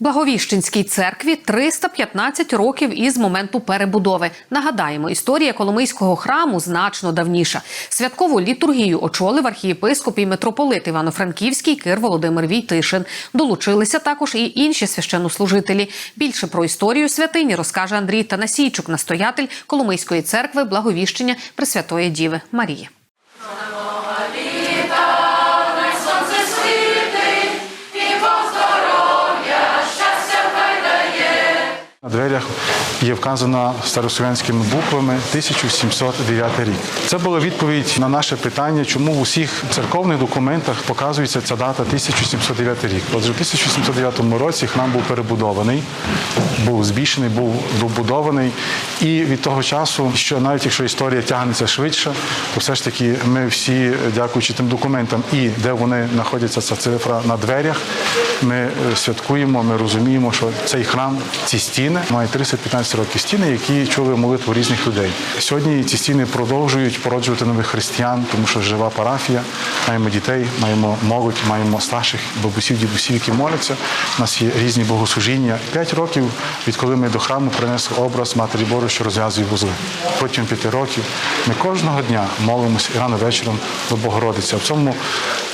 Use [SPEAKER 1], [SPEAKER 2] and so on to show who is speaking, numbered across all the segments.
[SPEAKER 1] Благовіщенській церкві 315 років із моменту перебудови. Нагадаємо, історія Коломийського храму значно давніша. Святкову літургію очолив архієпископ і митрополит Івано-Франківський Кир Володимир Війтишин. Долучилися також і інші священнослужителі. Більше про історію святині розкаже Андрій Танасійчук, настоятель Коломийської церкви Благовіщення Пресвятої Діви Марії.
[SPEAKER 2] На дверях є вказано старослов'янськими буквами 1709 рік. Це була відповідь на наше питання, чому в усіх церковних документах показується ця дата 1709 рік. Отже, в 1709 році храм був перебудований, був збільшений, був добудований. І від того часу, що навіть якщо історія тягнеться швидше, то все ж таки ми всі, дякуючи тим документам, і де вони знаходяться, ця цифра на дверях, ми е, святкуємо, ми розуміємо, що цей храм, ці стіни мають 315 років стіни, які чули молитву різних людей. Сьогодні ці стіни продовжують породжувати нових християн, тому що жива парафія. Маємо дітей, маємо молодь, маємо старших бабусів, дідусів, які моляться. У нас є різні богослужіння. П'ять років, відколи ми до храму принесли образ Матері Божої, що розв'язує вузли. Протягом п'яти років ми кожного дня молимося і рано вечором до Богородиці. В цьому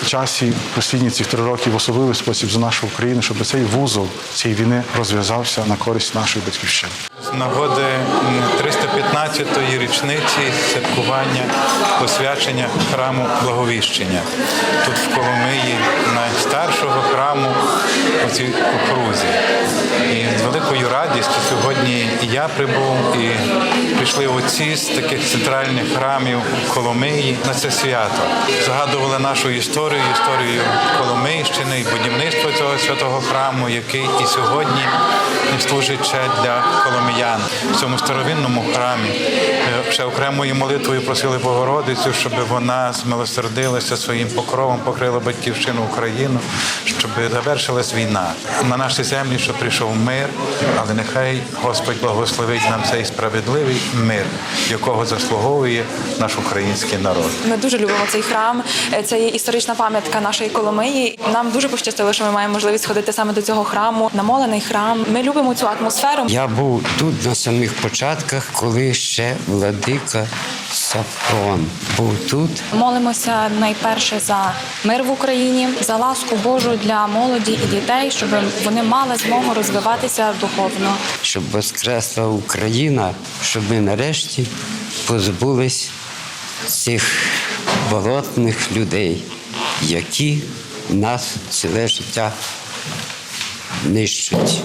[SPEAKER 2] часі, останні ці три роки, в особливий спосіб за нашу Україну, щоб цей вузол цієї війни розв'язався на користь нашої батьківщини.
[SPEAKER 3] З нагоди 315-ї річниці святкування посвячення храму Благовіщення. Тут в Коломиї найстаршого храму у цій окрузі. І з великою радістю сьогодні я прибув, і прийшли отці з таких центральних храмів Коломиї на це свято. Згадували нашу історію, історію Коломийщини і будівництво цього святого храму, який і сьогодні служить ще для коломиян. В цьому старовинному храмі ще окремою молитвою просили Богородицю, щоб вона змилосердилася своїм покровом, покрила батьківщину Україну, щоб завершилась війна. На нашій землі, щоб прийшов мир, але нехай Господь благословить нам цей справедливий мир, якого заслуговує наш український народ.
[SPEAKER 4] Ми дуже любимо цей храм. Це є історична пам'ятка нашої Коломиї. Нам дуже пощастило, що ми маємо можливість ходити саме до цього храму. Намолений храм. Ми любимо цю атмосферу.
[SPEAKER 5] Я був тут на самих початках, коли ще владика Сафрон був тут.
[SPEAKER 6] Молимося найперше за мир в Україні, за ласку Божу для молоді і дітей, щоб вони мали змогу розвиватися духовно.
[SPEAKER 5] щоб воскресла Україна, щоб ми нарешті позбулись цих болотних людей, які нас ціле життя нищать.